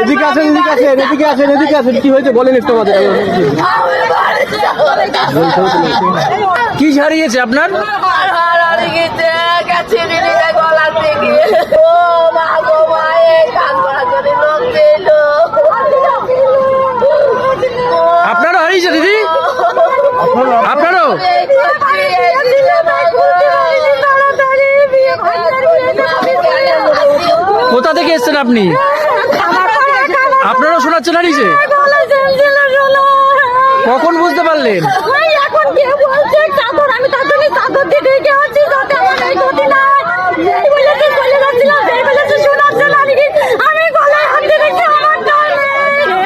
এদিকে আসেন এদিকে আসেন এদিকে আসেন এদিকে আসেন। কি হয়েছে বলেন একটু আমাদের। কি হারিয়েছে আপনার? আপনারও হারিয়েছে, দিদি? আপনারও কোথা থেকে এসেছেন আপনি আপনারও শোনাচ্ছেন হারিয়েছে কখন বুঝতে পারলেন ওই এখন কে বলছে চাদর আমি তার জন্য চাদর দিতে গেছি যাতে আমার এই ক্ষতি না হয়। এই বলেছে চলে যাচ্ছিলাম এই বলেছে শোনাচ্ছে না নাকি আপনি? গলায় হাত দিয়ে রেখে কখন বুঝতে পারলেন?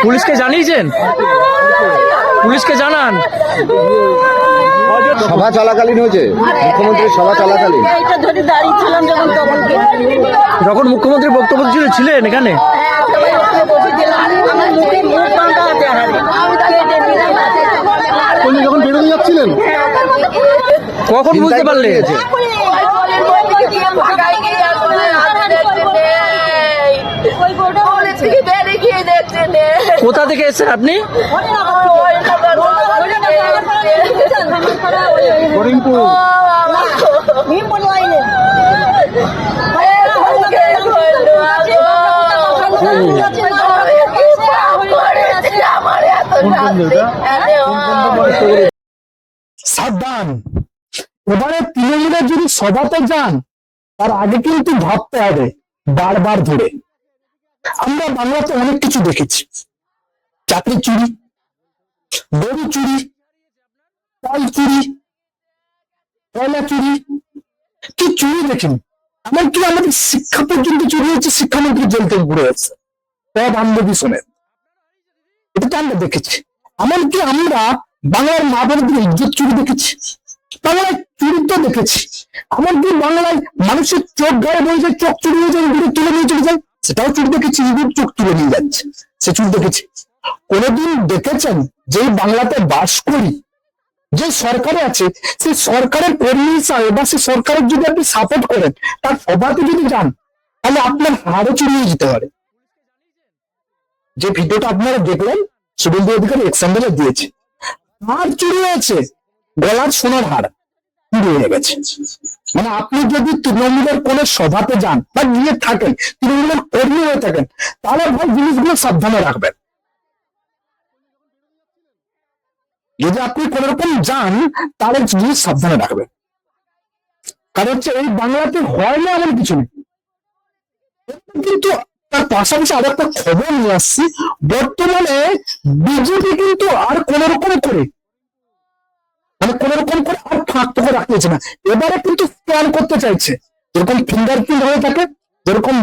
পুলিশকে জানিয়েছেন? পুলিশকে জানান। সভা চলাকালীন হয়েছে? মুখ্যমন্ত্রীর সভা চলাকালীন? যখন তখন কে যখন মুখ্যমন্ত্রী বক্তব্য ছিল ছিলেন এখানে আপনি যখন বেরোতে যাচ্ছিলেন? কখন বুঝতে পারলেন? কোথা থেকে এসেছেন আপনি? সাবধান। এবারে তৃণমূলের যদি সভাতে যান, তার আগে কিন্তু ভাবতে হবে, বারবার ধরে। আমরা বাংলাতে অনেক কিছু দেখেছি। চাকরি চুরি, গরু চুরি চাল চুরি। কয়লা চুরি। কি চুরি দেখিনি? এমনকি আমাদের শিক্ষা পর্যন্ত চুরি হচ্ছে? শিক্ষামন্ত্রী জেল থেকে ঘুরে যাচ্ছে সব বান্ধবী শোনেন। এটা তো আমরা দেখেছি। এমনকি আমরা বাংলার মা বোনদের ইজ্জত চুরি দেখেছি। বাংলায় চুরি তো দেখেছি। এমনকি বাংলায় মানুষের চোখ গায়ে বয়ে যায়, চোখ চুরি হয়ে যায় ইঁদুরে তুলে নিয়ে চলে যায়, সেটাও চুরি দেখেছি। ইঁদুর চোখ তুলে নিয়ে যাচ্ছে। সে চুরি দেখেছি। কোনোদিন দেখেছেন যে বাংলাতে বাস করি যে সরকারে আছে, সে সরকারের কর্মী হিসাবে বা সেই সরকারের যদি আপনি সাপোর্ট করেন, তার সভাতে যদি যান, তাহলে আপনার হাড়ও চুরি হয়ে যেতে পারে। যে ভিডিওটা আপনারা দেখলেন শুভেন্দু অধিকারী এক্সাম্পলে দিয়েছে। হার চুরি হয়েছে গলার সোনার হার চুরি গেছে। মানে আপনি যদি তৃণমূলের কোন সভাতে যান বা গিয়ে থাকেন, তৃণমূলের কর্মী হয়ে থাকেন, তাহলে ভাই জিনিসগুলো সাবধানে রাখবেন। যদি আপনি কোন রকম যান, তাহলে জিনিস সাবধানে রাখবেন। কারণ হচ্ছে এই বাংলাতে হয় না এমন কিছু নেই কিন্তু তার পাশাপাশি আর একটা খবর নিয়ে আসছি, বর্তমানে বিজেপি কিন্তু আর কোন রকম করে মানে কোন রকম করে আর ফাঁক তোকে রাখতেছে না। এবারে কিন্তু স্ক্যান করতে চাইছে। যেরকম ফিঙ্গারপ্রিন্ট হয়ে থাকে, যেরকম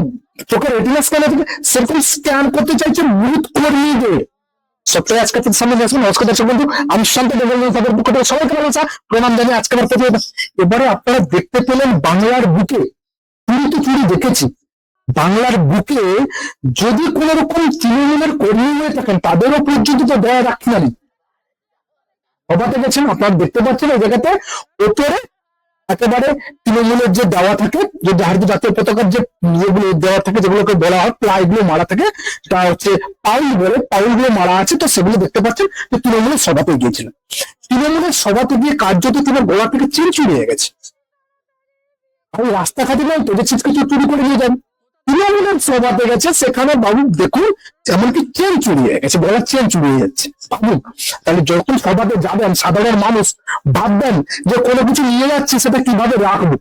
চোখের রেটিনা স্ক্যান হয়ে থাকে, সেরকম স্ক্যান করতে চাইছে বুথ কর্মীদের। সবটাই আজকে আপনাদের সামনে নিয়ে আসব নমস্কার দর্শক বন্ধু, আমি শান্ত দেবেন্দ্র তাদের পক্ষ থেকে সবাইকে ভালো প্রণাম জানিয়ে আজকে প্রতিবেদন। এবারে আপনারা দেখতে পেলেন বাংলার বুকে, চুরি তো চুরি দেখেছি, বাংলার বুকে যদি কোন রকম তৃণমূলের কর্মী হয়ে থাকেন, তাদেরও পর্যন্ত তো দয়া রাখি না সভাতে গেছেন, আপনারা দেখতে পাচ্ছেন এই জায়গাতে ওপরে একেবারে তৃণমূলের যে দেওয়া থাকে, যে ভারতীয় জাতীয় পতাকার যে ইয়েগুলো দেওয়া থাকে, যেগুলোকে বলা হয় প্লাই গুলো মারা থাকে, তা হচ্ছে পাউল বলে পাউলগুলো মারা আছে, তো সেগুলো দেখতে পাচ্ছেন যে তৃণমূলের সভাতে গিয়েছিল তৃণমূলের সভাতে গিয়ে কার্যত তোমার গোড়া থেকে চিন চুরি হয়ে গেছে। আর রাস্তাঘাটে নয় তো যে চিৎকার চুরি করে নিয়ে যান। গেছে সেখানে বাবু দেখুন এমনকি চেন গেছে চেন যাচ্ছে। তাহলে যখন সভাতে যাবেন, সাধারণ মানুষ ভাববেন যে কোনো কিছু নিয়ে যাচ্ছে, সেটা কীভাবে রাখব?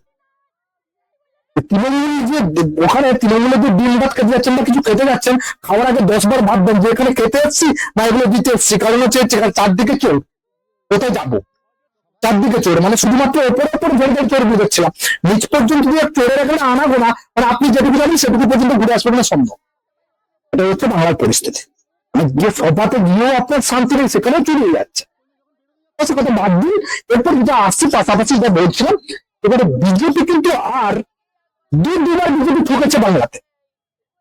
তৃণমূল যে ওখানে তৃণমূলের যে ডিম ভাত খেতে যাচ্ছেন বা কিছু খেতে যাচ্ছেন, খাওয়ার আগে দশ বার ভাববেন যে এখানে খেতে এসছি না এগুলো দিতে এসছি, কারণ হচ্ছে চারদিকে চোর কোথায় যাব? চারদিকে চোর মানে শুধুমাত্র ওপরে ওপর ভেড়ে ভেড়ে চোর বুঝাচ্ছিলাম নিচ পর্যন্ত দিয়ে চোরের এখানে আনাবো না মানে আপনি যেটুকু জানেন সেটুকু পর্যন্ত ঘুরে আসবেন না সম্ভব। এটা হচ্ছে বাংলার পরিস্থিতি। মানে যে সভাতে গিয়েও আপনার শান্তি নেই, সেখানেও চুরি হয়ে যাচ্ছে। কথা বাদ দিন এরপর আসছে, পাশাপাশি যা বলছিলাম, এবারে বিজেপি কিন্তু আর দুই দুবার বিজেপি ঠকেছে বাংলাতে।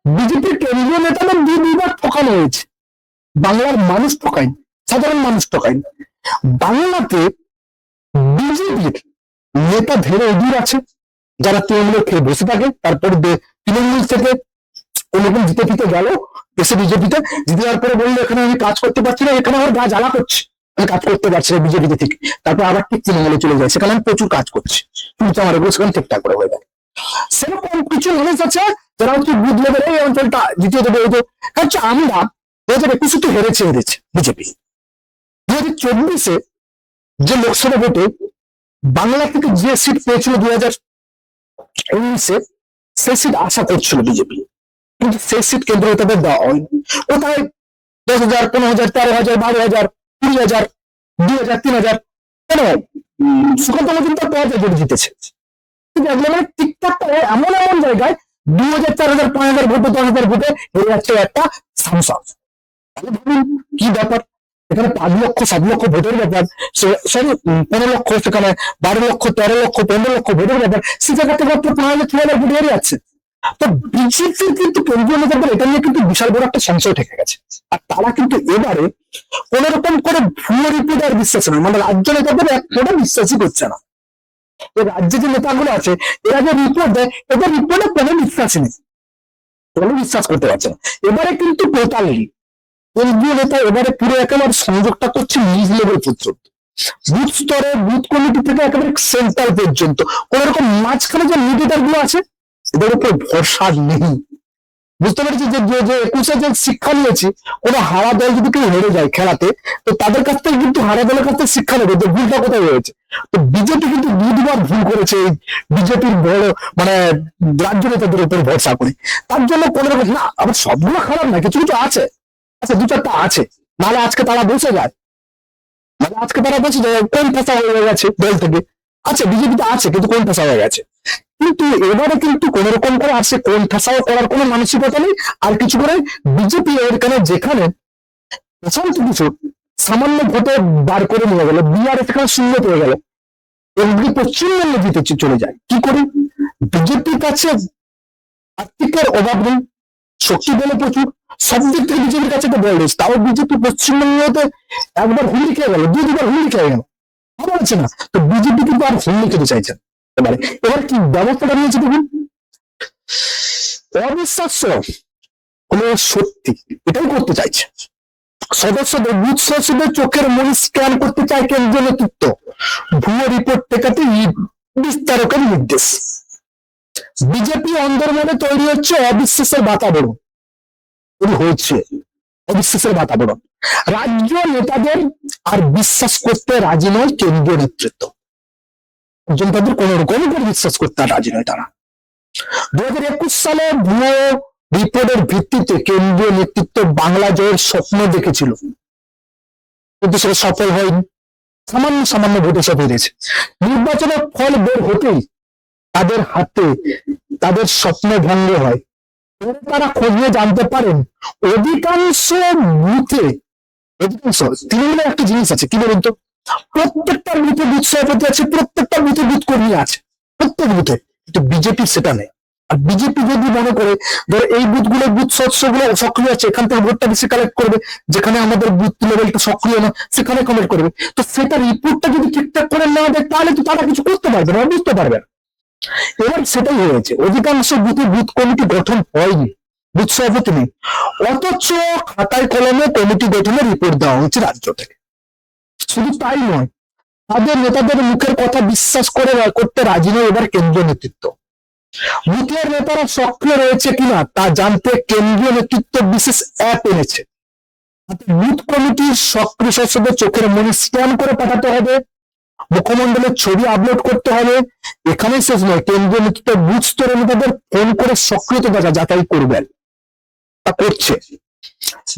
বিজেপির কেন্দ্রীয় নেতাদের দুই দুইবার ঠকানো হয়েছে। বাংলার মানুষ ঠকায়নি, সাধারণ মানুষ ঠকায়নি। বাংলাতে বিজেপির নেতা ধেরে এগিয়ে আছে যারা তৃণমূলের খেয়ে বসে থাকে, তারপর তৃণমূল থেকে কোনোরকম জিতে ফিতে গেল, এসে বিজেপিতে। জিতে যাওয়ার পরে বলল, এখানে আমি কাজ করতে পারছি না, এখানে আমার গা জ্বালা করছে। আমি কাজ করতে পারছি না বিজেপিতে থেকে তারপর আবার ঠিক তৃণমূলে চলে যায়। সেখানে আমি প্রচুর কাজ করছি। কিন্তু আমার এগুলো সেখানে ঠিকঠাক করে হয়ে যায় সেরকম কিছু মানুষ আছে, যারা হচ্ছে বুধ লেভেল এই অঞ্চলটা জিতিয়ে দেবে। যে হচ্ছে আমরা দু হাজার একুশে তো হেরেছে হেরেছে বিজেপি। দু হাজার চব্বিশে যে লোকসভা ভোটে বাংলা থেকে যে সিট পেয়েছিল দু হাজার উনিশে সে সিট আশা করছিল বিজেপি। কিন্তু সেই সিট কেন্দ্র তাদের দেওয়া হয়নি। কোথায়? দশ হাজার পনেরো হাজার তেরো হাজার বারো হাজার কুড়ি হাজার দুই হাজার তিন হাজার কেন সুকান্ত মজুমদার যায় ভোট জিতেছে। কিন্তু মানে ঠিকঠাক করে এমন এমন জায়গায় দু হাজার চার হাজার পাঁচ হাজার ভোটে দশ হাজার ভোটে হেরে যাচ্ছে একটা সাংসদ কি ব্যাপার? এখানে পাঁচ লক্ষ, সাত লক্ষ ভোটের ব্যাপার সরি পনেরো লক্ষ সেখানে বারো লক্ষ, তেরো লক্ষ, পনেরো লক্ষ ভোটের ব্যাপার। সে জায়গা থেকে মাত্র পাঁচ হাজার ছ হাজার ভোট হেরে যাচ্ছে। তো বিজেপির কিন্তু কেন্দ্রীয় নেতাদের এটা নিয়ে কিন্তু বিশাল বড় একটা সংশয় ঠেকে গেছে। আর তারা কিন্তু এবারে কোন রকম করে ভুয়ো রিপোর্ট আর বিশ্বাস না। মানে রাজ্য নেতাদের এক ফোটা বিশ্বাসই করছে না। রাজ্যে যে নেতাগুলো আছে, এরা যে রিপোর্ট দেয়, এদের রিপোর্টে কোনো বিশ্বাসই নেই। কোনো বিশ্বাস করতে পারছে না। এবারে কিন্তু টোটালি নেতা এবারে পুরো একেবারে সংযোগটা করছে নিজ লেভেল পর্যন্ত। বুথ স্তরে, বুথ কমিটি থেকে একেবারে সেন্ট্রাল পর্যন্ত। কোন রকম মাঝখানে যে মিডিয়েটারগুলো আছে, এদের উপর ভরসা নেই। বুঝতে পেরেছি যে- যে একুশে যে শিক্ষা নিয়েছি, কোনো হারা দল যদি কেউ হেরে যায় খেলাতে, তো তাদের কাছ থেকে কিন্তু হারা দলের কাছ থেকে শিক্ষা নেবে যে ভুলটা কোথায় হয়েছে। তো বিজেপি কিন্তু দুবার ভুল করেছে এই বিজেপির বড় মানে রাজ্য নেতাদের উপর ভরসা করে। তার জন্য কোনো রকম না, আবার সবগুলো খারাপ না, কিছু কিছু আছে। আচ্ছা দু চারটা আছে। নাহলে আজকে তারা বসে যায়। মানে আজকে তারা বসে যায়, কোন পেশা হয়ে গেছে দল থেকে? আচ্ছা বিজেপিতে আছে, কিন্তু কোন পেশা হয়ে গেছে? কিন্তু এবারে কিন্তু কোন রকম করে আর সে কোন ঠাসাও করার কোনো মানসিকতা নেই। আর কিছু করে বিজেপি এখানে যেখানে প্রশান্ত কিছু সামান্য ভোটে বার করে নিয়ে গেল, বিহারে এখানে শূন্য পেয়ে গেল। এমনি পশ্চিমবঙ্গে জিতে চলে যায়। কি করি? বিজেপির কাছে আর্থিকের অভাব নেই, শক্তি বলে প্রচুর। সব দিক থেকে বিজেপির কাছে তো বল তাও বিজেপি পশ্চিমবঙ্গতে একবার হুমড়ি খেয়ে গেল দুই দুবার হুমড়ি খেয়ে গেল। ভালো হচ্ছে না, তো বিজেপি কিন্তু আর হুমড়ি খেতে চাইছে। এবারে, এবার কি ব্যবস্থাটা নিয়েছে দেখুন? অবিশ্বাস্য হলো সত্যি, এটাই করতে চাইছে। সদস্যদের বুথ সদস্যদের চোখের মনি স্ক্যান করতে চায় কেন্দ্রীয় নেতৃত্ব। ভুয়ো রিপোর্ট টেকাতে বিস্তারকের নির্দেশ। বিজেপি অন্দরমনে তৈরি হচ্ছে অবিশ্বাসের বাতাবরণ। হয়েছে। অবিশ্বাসের বাতাবরণ। রাজ্য নেতাদের আর বিশ্বাস করতে রাজি নয় কেন্দ্রীয় নেতৃত্ব। একজন তাদের কোন রকম করে বিশ্বাস করতে আর রাজি নয় তারা। দু হাজার একুশ সালে ভুয়ো রিপোর্টের ভিত্তিতে কেন্দ্রীয় নেতৃত্ব বাংলা জয়ের স্বপ্ন দেখেছিল। কিন্তু সেটা সফল হয়নি। সামান্য সামান্য ভোটে সব হেরেছে নির্বাচনের ফল বের হতেই তাদের হাতে তাদের স্বপ্ন ভঙ্গ হয়। তারা খোঁজ নিয়ে জানতে পারেন, অধিকাংশ বুথে, অধিকাংশ তৃণমূলের একটা জিনিস আছে, কি বলুন তো? প্রত্যেকটা বুথে বুথ সভাপতি আছে, প্রত্যেকটা বুথে বুথ কর্মী আছে, প্রত্যেক বুথে। কিন্তু বিজেপি সেটা নেই। আর বিজেপি যদি মনে করে, ধর এই বুথগুলো বুথ সদস্যগুলো সক্রিয় আছে, এখান থেকে ভোটটা বেশি কালেক্ট করবে, যেখানে আমাদের বুথ লেভেলটা সক্রিয় না, সেখানে কালেক্ট করবে। তো সেটা রিপোর্টটা যদি ঠিকঠাক করে না দেয়, তাহলে তো তারা কিছু করতে পারবে না, বুঝতে পারবে না। এবার সেটাই হয়েছে অধিকাংশ বুথে বুথ কমিটি গঠন হয়নি। বুথ সভাপতি নেই। অথচ খাতায় কলমে কমিটি গঠনের রিপোর্ট দেওয়া হচ্ছে রাজ্য থেকে। শুধু তাই নয়, তাদের নেতাদের মুখের কথা বিশ্বাস করে করতে রাজি নয় এবার কেন্দ্রীয় নেতৃত্ব। বুথের নেতারা সক্রিয় রয়েছে কিনা তা জানতে কেন্দ্রীয় নেতৃত্ব বিশেষ অ্যাপ এনেছে। বুথ কমিটির সক্রিয় সদস্যদের চোখের মনি স্ক্যান করে পাঠাতে হবে। মুখমণ্ডলের ছবি আপলোড করতে হবে। এখানেই শেষ নয়, কেন্দ্রীয় নেতৃত্ব বুথ স্তরের নেতাদের ফোন করে সক্রিয়তা যাচাই করবেন, তা করছে।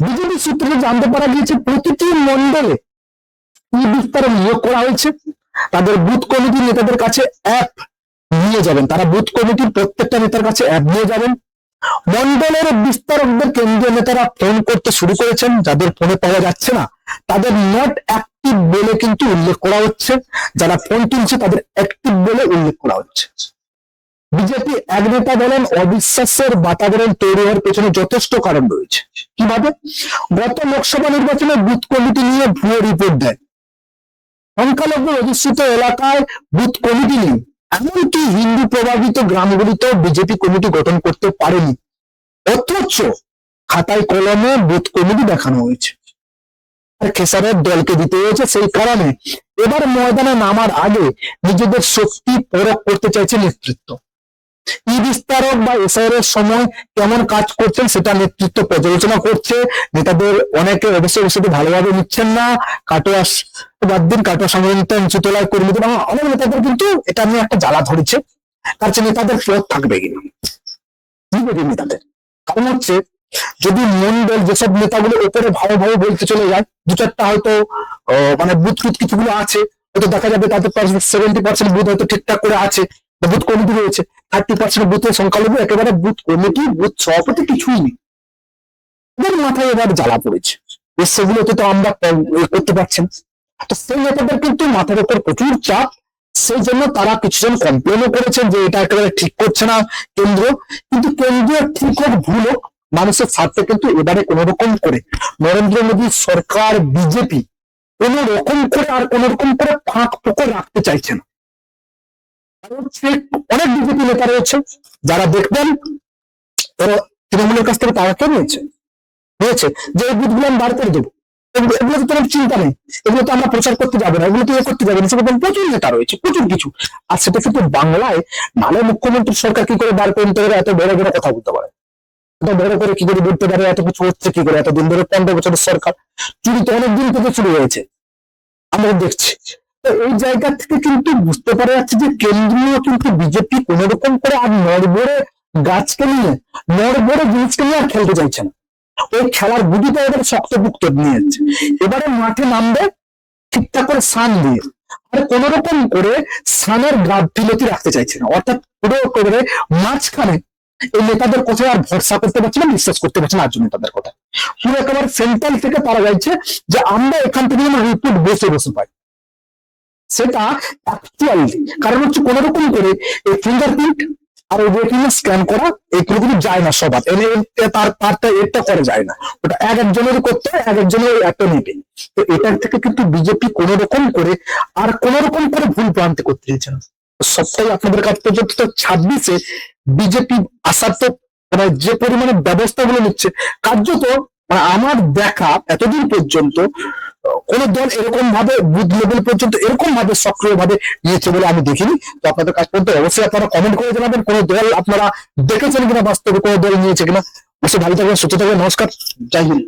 বিজেপি সূত্রে জানতে পারা গিয়েছে, প্রতিটি মন্ডলে ই বিস্তারে নিয়োগ করা হয়েছে। তাদের বুথ কমিটির নেতাদের কাছে অ্যাপ নিয়ে যাবেন। তারা বুথ কমিটির প্রত্যেকটা নেতার কাছে অ্যাপ নিয়ে যাবেন। মন্ডলের বিস্তারকদের কেন্দ্রীয় নেতারা ফোন করতে শুরু করেছেন, যাদের ফোনে পাওয়া যাচ্ছে না। তাদের নট অ্যাক্টিভ বলে কিন্তু উল্লেখ করা হচ্ছে। যারা ফোন তুলছে, তাদের অ্যাক্টিভ বলে উল্লেখ করা হচ্ছে। বিজেপি এক নেতা বলেন অবিশ্বাসের বাতাবরণ তৈরি হওয়ার পেছনে যথেষ্ট কারণ রয়েছে। কীভাবে? গত লোকসভা নির্বাচনে বুথ কমিটি নিয়ে ভুয়ো রিপোর্ট দেয়। সংখ্যালঘু অধিষ্ঠিত এলাকায় বুথ কমিটি নেই। এমনকি হিন্দু প্রভাবিত গ্রামগুলিতেও বিজেপি কমিটি গঠন করতে পারেনি। অথচ খাতায় কলমে বুথ কমিটি দেখানো হয়েছে। খেসারের দলকে দিতে হয়েছে সেই কারণে। এবার ময়দানে নামার আগে নিজেদের শক্তি প্রয়োগ করতে চাইছে নেতৃত্ব। ই বিস্তারক বা এসআইআর সময় কেমন কাজ করছেন সেটা নেতৃত্ব পর্যালোচনা করছে। নেতাদের অনেকে অবশ্যই অবশ্যই ভালোভাবে নিচ্ছেন না। কাটোয়া দিন, কাটোয়া সংগ্রামিতা নিচুতলায় কর্মীদের অনেক নেতাদের কিন্তু এটা নিয়ে একটা জ্বালা ধরেছে। তার চেয়ে নেতাদের ফেরত থাকবে কিনা? নেতাদের? কারণ হচ্ছে যদি মন্ডল যেসব নেতাগুলো ওপরে ভালো ভালো বলতে চলে যায়, দু চারটা হয়তো মানে বুথ টুথ কিছুগুলো আছে, হয়তো দেখা যাবে তাদের সেভেন্টি পার্সেন্ট বুথ হয়তো ঠিকঠাক করে আছে বুথ কমিটি রয়েছে থার্টি পার্সেন্ট বুথের সংখ্যালঘু একেবারে বুথ কমিটি, বুথ সভাপতি কিছুই নেই। এদের মাথায় এবার জ্বালা পড়েছে। এর সেগুলোতে তো আমরা করতে পারছি না। তো সেই নেতাদের কিন্তু মাথার উপর প্রচুর চাপ। সেই জন্য তারা কিছুজন কমপ্লেনও করেছেন যে এটা একেবারে ঠিক করছে না কেন্দ্র। কিন্তু কেন্দ্রীয় ঠিক হোক ভুল হোক মানুষের স্বার্থে কিন্তু এবারে কোন রকম করে নরেন্দ্র মোদী সরকার, বিজেপি কোন রকম করে আর কোন রকম করে ফাঁক ফোকর রাখতে চাইছে না। অনেক বিজেপি নেতা রয়েছে, যারা দেখবেন তৃণমূলের কাছ থেকে তারা কে নিয়েছে? নিয়েছে যে এই বুথগুলো আমি বার করে দেবো। এগুলো তো তোমার চিন্তা নেই। এগুলো তো আমরা প্রচার করতে যাব না, এগুলো তো ইয়ে করতে যাবে না। সেরকম প্রচুর নেতা রয়েছে, প্রচুর কিছু। আর সেটা কিন্তু বাংলায় নালে মুখ্যমন্ত্রী সরকার কি করে বার করে নিতে পারে? এত বড় বড় কথা বলতে পারে। এত বড় করে কি করে বলতে পারে, এত কিছু হচ্ছে কি করে, এতদিন ধরে পনেরো বছরের সরকার, চুরি তো অনেক দিন থেকে শুরু হয়েছে। আমরা দেখছি। তো এই জায়গা থেকে কিন্তু বুঝতে পারা যাচ্ছে যে কেন্দ্রীয় কিন্তু বিজেপি কোন রকম করে আর নড়বড়ে গাছকে নিয়ে, নড়বড়ে জিনিসকে নিয়ে আর খেলতে চাইছে না। ওই খেলার বুদ্ধিটা এবার শক্তপুক্ত নিয়ে যাচ্ছে। এবারে মাঠে নামবে, ঠিকঠাক করে সান দিয়ে, আর কোন রকম করে সানের গাফিলতি রাখতে চাইছে না। অর্থাৎ পুরো করে মাঝখানে এই নেতাদের কথায় আর ভরসা করতে পারছে না, বিশ্বাস করতে পারছে না আর্য নেতাদের কথা। পুরো একেবারে সেন্ট্রাল থেকে তারা চাইছে যে আমরা এখান থেকে যেন রিপোর্ট বসে বসে পাই। সেটা অ্যাকচুয়ালি কারণ হচ্ছে কোন রকম করে এই ফিঙ্গারপ্রিন্ট আর ওই স্ক্যান করা, এই কোনো কিছু যায় না সবার। তার পার্টটা করা যায় না। ওটা এক একজনের করতে হয়, এক একজনের একটা তো এটার থেকে কিন্তু বিজেপি কোন রকম করে আর কোন রকম করে ভুল প্রান্তে করতে চাইছে না। সবটাই আপনাদের কাছ পর্যন্ত ছাব্বিশে বিজেপি আসার তো মানে যে পরিমাণে ব্যবস্থাগুলো নিচ্ছে, কার্যত মানে আমার দেখা এতদিন পর্যন্ত, কোন দল এরকম ভাবে বুথ লেভেল পর্যন্ত এরকম ভাবে সক্রিয় ভাবে নিয়েছে বলে আমি দেখিনি। তো আপনাদের কাছ পর্যন্ত অবশ্যই আপনারা কমেন্ট করে জানাবেন, কোন দল আপনারা দেখেছেন কিনা, বাস্তবে কোন দল নিয়েছে কিনা। অবশ্যই ভালো থাকবেন, সুস্থ থাকবেন, নমস্কার, জয় হিন্দ।